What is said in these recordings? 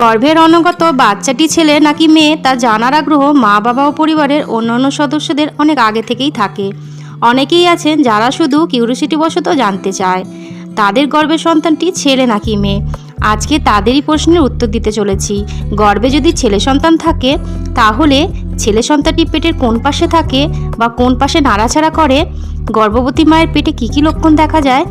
গর্ভের অনগত বাচ্চাটি ছেলে নাকি মেয়ে, তা জানার আগ্রহ মা, বাবা ও পরিবারের অন্যান্য সদস্যদের অনেক আগে থেকেই থাকে। অনেকেই আছেন যারা শুধু কিউরিসিটি বশত জানতে চায়। তাদের গর্ভের সন্তানটি ছেলে নাকি মেয়ে? আজকে তাদেরই প্রশ্নের উত্তর দিতে চলেছি। গর্ভে যদি ছেলে সন্তান থাকে, তাহলে ছেলে সন্তানটি পেটের কোন পাশে থাকে বা কোন পাশে নাড়াছাড়া করে? গর্ভবতী মায়ের পেটে কী কী লক্ষণ দেখা যায়?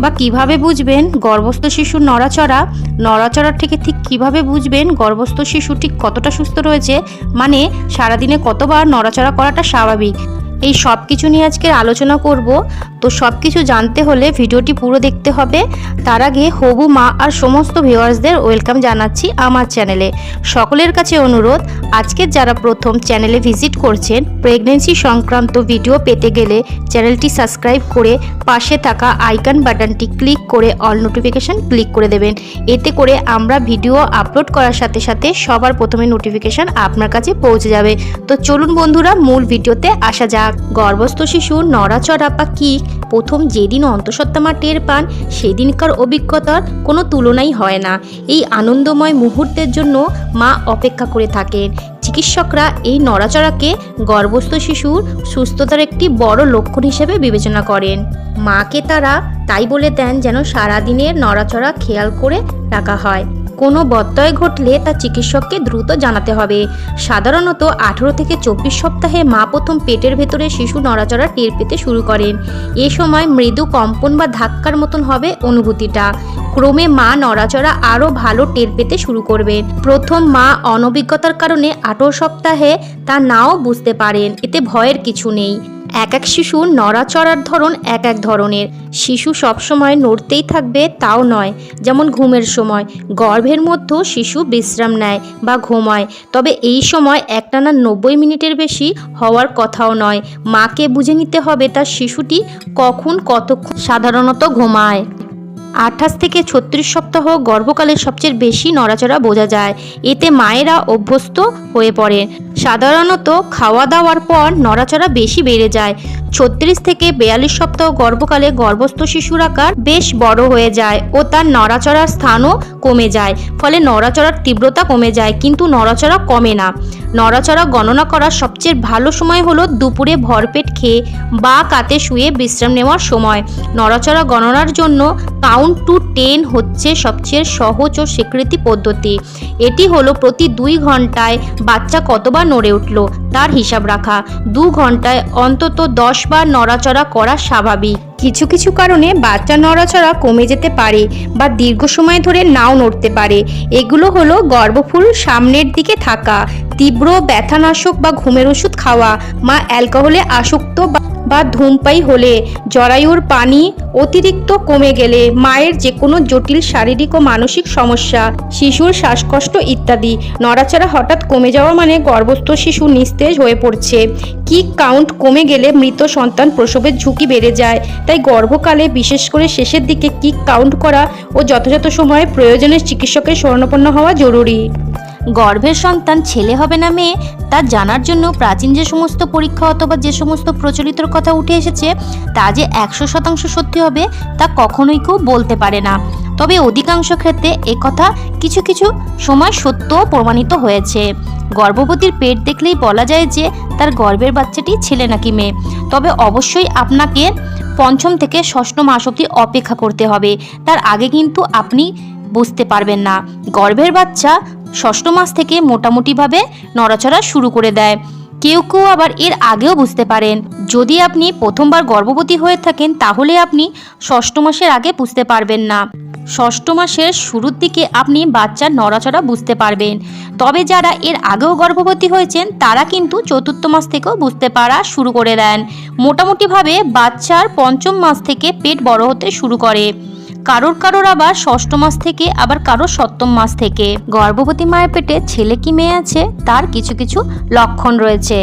বা কীভাবে বুঝবেন গর্ভস্থ শিশুর নড়াচড়া? নড়াচড়ার থেকে ঠিক কীভাবে বুঝবেন গর্ভস্থ শিশু ঠিক কতটা সুস্থ রয়েছে? মানে সারাদিনে কতবার নড়াচড়া করাটা স্বাভাবিক? এই সব কিছু নিয়ে আজকে আলোচনা করব। তো সব কিছু জানতে হলে ভিডিওটি পুরো দেখতে হবে। তার আগে হবু মা আর সমস্ত ভিউয়ার্সদের ওয়েলকাম জানাচ্ছি আমার চ্যানেলে। সকলের কাছে অনুরোধ, আজকের যারা প্রথম চ্যানেলে ভিজিট করছেন, প্রেগনেন্সি সংক্রান্ত ভিডিও পেতে গেলে চ্যানেলটি সাবস্ক্রাইব করে পাশে থাকা আইকন বাটনটি ক্লিক করে অল নোটিফিকেশন ক্লিক করে দেবেন। এতে করে আমরা ভিডিও আপলোড করার সাথে সাথে সবার প্রথমে নোটিফিকেশান আপনার কাছে পৌঁছে যাবে। তো চলুন বন্ধুরা, মূল ভিডিওতে আসা যাক। গর্ভস্থ শিশু নড়াচড়া বা কি প্রথম যেদিন অন্তঃসত্ত্বা মা টের পান, সেদিনকার অভিজ্ঞতার কোনো তুলনাই হয় না। এই আনন্দময় মুহূর্তের জন্য মা অপেক্ষা করে থাকেন। চিকিৎসকরা এই নড়াচড়াকে গর্ভস্থ শিশুর সুস্থতার একটি বড় লক্ষণ হিসেবে বিবেচনা করেন। মাকে তারা তাই বলে দেন যেন সারাদিনের নড়াচড়া খেয়াল করে রাখা হয়। কোনো বত্যয় ঘটলে তা চিকিৎসককে দ্রুত জানাতে হবে। সাধারণত আঠেরো থেকে চব্বিশ সপ্তাহে মা প্রথম পেটের ভেতরে শিশু নড়াচড়া টের পেতে শুরু করেন এ সময় মৃদু কম্পন বা ধাক্কার মতন হবে অনুভূতিটা। ক্রমে মা নড়াচড়া আরও ভালো টের পেতে শুরু করবেন প্রথম মা অনভিজ্ঞতার কারণে আঠেরো সপ্তাহে তা নাও বুঝতে পারেন, এতে ভয়ের কিছু নেই। এক এক শিশু নড়াচড়ার ধরন এক এক ধরনের। শিশু সবসময় নড়তেই থাকবে তাও নয়, যেমন ঘুমের সময়। গর্ভের মধ্যেও শিশু বিশ্রাম নেয় বা ঘুমায়, তবে এই সময় একটানা নব্বই মিনিটের বেশি হওয়ার কথাও নয়। মাকে বুঝে নিতে হবে তার শিশুটি কখন কতক্ষণ সাধারণত ঘুমায়। আঠাশ থেকে ছত্রিশ সপ্তাহ গর্ভকালে সবচেয়ে বেশি নড়াচড়া বোঝা যায়। এতে মায়েরা অভ্যস্ত হয়ে পড়েন সাধারণত খাওয়া দাওয়ার পর নড়াচড়া বেশি বেড়ে যায়। ছত্রিশ থেকে বেয়াল্লিশ সপ্তাহ গর্ভকালে গর্ভস্থ শিশুর আকার বেশ বড় হয়ে যায় ও তার নড়াচড়ার স্থানও কমে যায়, ফলে নড়াচড়ার তীব্রতা কমে যায়, কিন্তু নড়াচড়া কমে না। নড়াচড়া গণনা করার সবচেয়ে ভালো সময় হলো দুপুরে ভরপেট খেয়ে বা কাতে শুয়ে বিশ্রাম নেওয়ার সময়। নড়াচড়া গণনার জন্য কাউন্ট টু টেন হচ্ছে সবচেয়ে সহজ ও স্বীকৃতি পদ্ধতি। এটি হলো প্রতি দুই ঘন্টায় বাচ্চা কতবার নড়ে উঠল তার হিসাব রাখা। দু ঘন্টায় অন্তত দশ বার নড়াচড়া করা স্বাভাবিক। কিছু কিছু কারণে বাচ্চা নড়াচড়া কমে যেতে পারে বা দীর্ঘ সময় ধরে নাও নড়তে পারে। এগুলো হলো গর্ভফুল সামনের দিকে থাকা, তীব্র ব্যথানাশক বা ঘুমের ওষুধ খাওয়া, মা অ্যালকোহলে আসক্ত বা বা ধূমপাই হলে জরায়ুর পানি অতিরিক্ত কমে গেলে মায়ের যে কোনো জটিল শারীরিক ও মানসিক সমস্যা, শিশুর শ্বাসকষ্ট ইত্যাদি নড়াচড়া হঠাৎ কমে যাওয়া মানে গর্ভস্থ শিশু নিস্তেজ হয়ে পড়ছে। কিক কাউন্ট কমে গেলে মৃত সন্তান প্রসবের ঝুঁকি বেড়ে যায়? তাই গর্ভকালে বিশেষ করে শেষের দিকে কিক কাউন্ট করা ও যথাযথ সময়ে প্রয়োজনের চিকিৎসকের শরণাপন্ন হওয়া জরুরি। গর্ভের সন্তান ছেলে হবে না মেয়ে, তা জানার জন্য প্রাচীন যে সমস্ত পরীক্ষা অথবা যে সমস্ত প্রচলিতর কথা উঠে এসেছে, তা যে একশো শতাংশ সত্যি হবে, তা কখনোই কেউ বলতে পারে না। তবে অধিকাংশ ক্ষেত্রে কথা কিছু কিছু সময় সত্য প্রমাণিত হয়েছে। গর্ভবতীর পেট দেখলেই বলা যায় যে, তার গর্ভের বাচ্চাটি ছেলে নাকি মেয়ে। তবে অবশ্যই আপনাকে পঞ্চম থেকে ষষ্ঠ মাস অবধি অপেক্ষা করতে হবে। তার আগে কিন্তু আপনি বুঝতে পারবেন না। গর্ভের বাচ্চা ষষ্ঠ মাস থেকে মোটামুটিভাবে নড়াচড়া শুরু করে দেয়। কেউ কেউ আবার এর আগেও বুঝতে পারেন। যদি আপনি প্রথমবার গর্ভবতী হয়ে থাকেন, তাহলে আপনি ষষ্ঠ মাসের আগে বুঝতে পারবেন না। ষষ্ঠ মাসের শুরুর দিকে আপনি বাচ্চার নড়াচড়া বুঝতে পারবেন। তবে যারা এর আগেও গর্ভবতী হয়েছেন, তারা কিন্তু চতুর্থ মাস থেকেও বুঝতে পারা শুরু করে দেন। মোটামুটিভাবে বাচ্চার পঞ্চম মাস থেকে পেট বড় হতে শুরু করে। কারোর কারোর আবার ষষ্ঠ মাস থেকে, আবার কারোর সপ্তম মাস থেকে। গর্ভবতী মায়ের পেটে ছেলে কি মেয়ে আছে? তার কিছু কিছু লক্ষণ রয়েছে।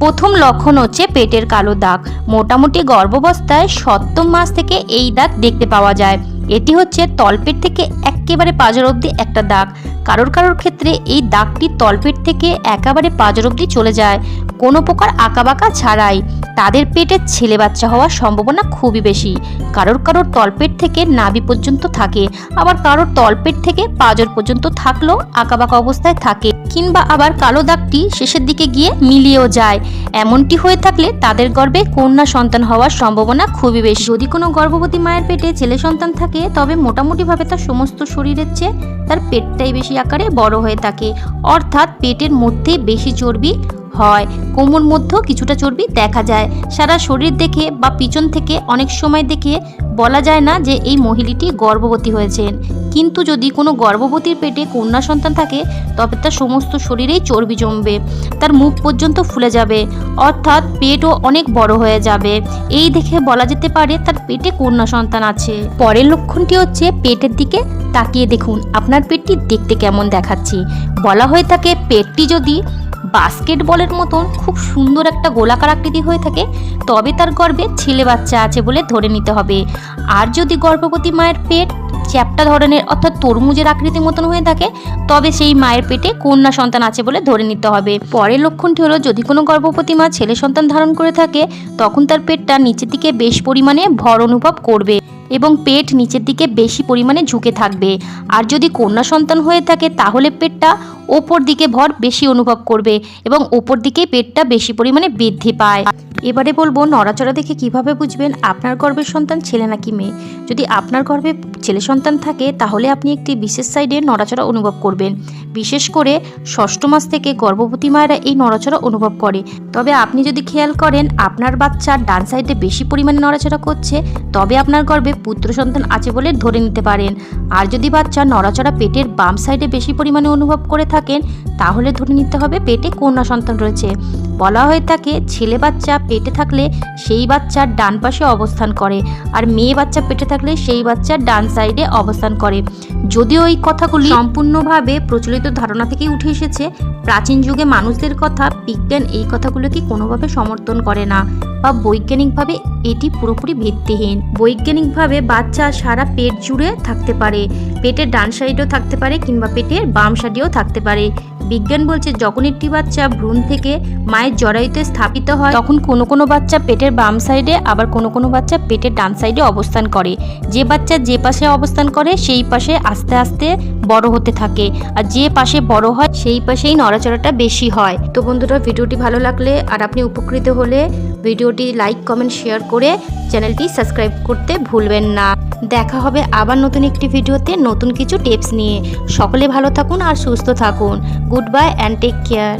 প্রথম লক্ষণ হচ্ছে পেটের কালো দাগ। মোটামুটি গর্ভাবস্থায় সপ্তম মাস থেকে এই দাগ দেখতে পাওয়া যায়। এটি হচ্ছে তলপেট থেকে একেবারে পাজর অবধি একটা দাগ। কারোর কারোর ক্ষেত্রে এই দাগটি তলপেট থেকে একেবারে পাজর অবধি চলে যায়। কোনো প্রকার আঁকাবাঁকা ছাড়াই তাদের পেটে ছেলে বাচ্চা হওয়ার সম্ভাবনা খুবই বেশি। কারোর কারোর তলপেট থেকে নাভি পর্যন্ত থাকে, আবার কারোর তলপেট থেকে পাজর পর্যন্ত থাকলেও আঁকাবাঁকা অবস্থায় থাকে, কিংবা আবার কালো দাগটি শেষের দিকে গিয়ে মিলিয়েও যায়। এমনটি হয়ে থাকলে তাদের গর্ভে কন্যা সন্তান হওয়ার সম্ভাবনা খুবই বেশি। যদি কোনো গর্ভবতী মায়ের পেটে ছেলে সন্তান থাকে, তবে মোটামুটিভাবে তার সমস্ত শরীরের চেয়ে তার পেটটাই বেশি আকারে বড় হয়ে থাকে। অর্থাৎ পেটের মধ্যে বেশি চর্বি হয়। কোমর মধ্যেও কিছুটা চর্বি দেখা যায়। সারা শরীর দেখে বা পিছন থেকে অনেক সময় দেখে বলা যায় না যে এই মহিলাটি গর্ভবতী হয়েছেন। কিন্তু যদি কোনো গর্ভবতীর পেটে কন্যা সন্তান থাকে, তবে তার সমস্ত শরীরেই চর্বি জমবে। তার মুখ পর্যন্ত ফুলে যাবে। অর্থাৎ পেটও অনেক বড় হয়ে যাবে। এই দেখে বলা যেতে পারে তার পেটে কন্যা সন্তান আছে। পরের লক্ষণটি হচ্ছে পেটের দিকে তাকিয়ে দেখুন, আপনার পেটটি দেখতে কেমন দেখাচ্ছে। বলা হয়ে থাকে, পেটটি যদি বাস্কেটবলের মতন খুব সুন্দর একটা গোলাকার আকৃতি হয়ে থাকে, তবে তার গর্ভে ছেলে বাচ্চা আছে বলে ধরে নিতে হবে। আর যদি গর্ভবতী মায়ের পেট চ্যাপটা ধরনের অর্থাৎ তরমুজের আকৃতির মতন হয়ে থাকে, তবে সেই মায়ের পেটে কন্যা সন্তান আছে বলে ধরে নিতে হবে। পরের লক্ষণটি হলো, যদি কোনো গর্ভবতী মা ছেলে সন্তান ধারণ করে থাকে, তখন তার পেটটা নিচের দিকে বেশ পরিমাণে ভর অনুভব করবে। এবং পেট নিচের দিকে বেশি পরিমাণে ঝুঁকে থাকবে। আর যদি কন্যা সন্তান হয়ে থাকে, তাহলে পেটটা ওপর দিকে ভর বেশি অনুভব করবে এবং ওপর দিকে পেটটা বেশি পরিমাণে বৃদ্ধি পায়। এবারে বলব, নড়াচড়া দেখে কীভাবে বুঝবেন আপনার গর্ভের সন্তান ছেলে নাকি মেয়ে? যদি আপনার গর্ভে ছেলে সন্তান থাকে, তাহলে আপনি একটি বিশেষ সাইডে নড়াচড়া অনুভব করবেন। বিশেষ করে ষষ্ঠ মাস থেকে গর্ভবতী মায়েরা এই নড়াচড়া অনুভব করে। তবে আপনি যদি খেয়াল করেন, আপনার বাচ্চা ডান সাইডে বেশি পরিমাণে নড়াচড়া করছে, তবে আপনার গর্ভে পুত্র সন্তান আছে বলে ধরে নিতে পারেন। আর যদি বাচ্চা নড়াচড়া পেটের বাম সাইডে বেশি পরিমাণে অনুভব করে থাকেন, তাহলে ধরে নিতে হবে পেটে কন্যা সন্তান রয়েছে। বলা হয়ে থাকে, ছেলে বাচ্চা পেটে থাকলে সেই বাচ্চার ডান পাশে অবস্থান করে, আর মেয়ে বাচ্চা পেটে থাকলে সেই বাচ্চার ডান সাইডে অবস্থান করে। যদিও এই কথাগুলি সম্পূর্ণভাবে প্রচলিত ধারণা থেকেই উঠে এসেছে, প্রাচীন যুগে মানুষদের কথা বিজ্ঞান এই কথাগুলোকে কোনোভাবে সমর্থন করে না। বা বৈজ্ঞানিকভাবে এটি পুরোপুরি ভিত্তিহীন। বৈজ্ঞানিকভাবে বাচ্চা সারা পেট জুড়ে থাকতে পারে। পেটের ডান সাইডেও থাকতে পারে কিংবা পেটের বাম সাইডেও থাকতে পারে। বিজ্ঞান বলছে, যখন একটি বাচ্চা ভ্রূণ থেকে মায়ের জরায়ুতে স্থাপিত হয়, তখন কোনো কোনো বাচ্চা পেটের বাম সাইডে, আবার কোনো কোনো বাচ্চা পেটের ডান সাইডে অবস্থান করে। যে বাচ্চা যে পাশে অবস্থান করে, সেই পাশে আস্তে আস্তে বড় হতে থাকে। আর যে পাশে বড় হয়, সেই পাশেই নড়াচড়াটা বেশি হয়। তো বন্ধুরা, ভিডিওটি ভালো লাগলে আর আপনি উপকৃত হলে ভিডিওটি লাইক, কমেন্ট, শেয়ার করে চ্যানেলটি সাবস্ক্রাইব করতে ভুলবেন না। দেখা হবে আবার নতুন একটি ভিডিওতে নতুন কিছু টিপস নিয়ে। সকলে ভালো থাকুন আর সুস্থ থাকুন। Goodbye and take care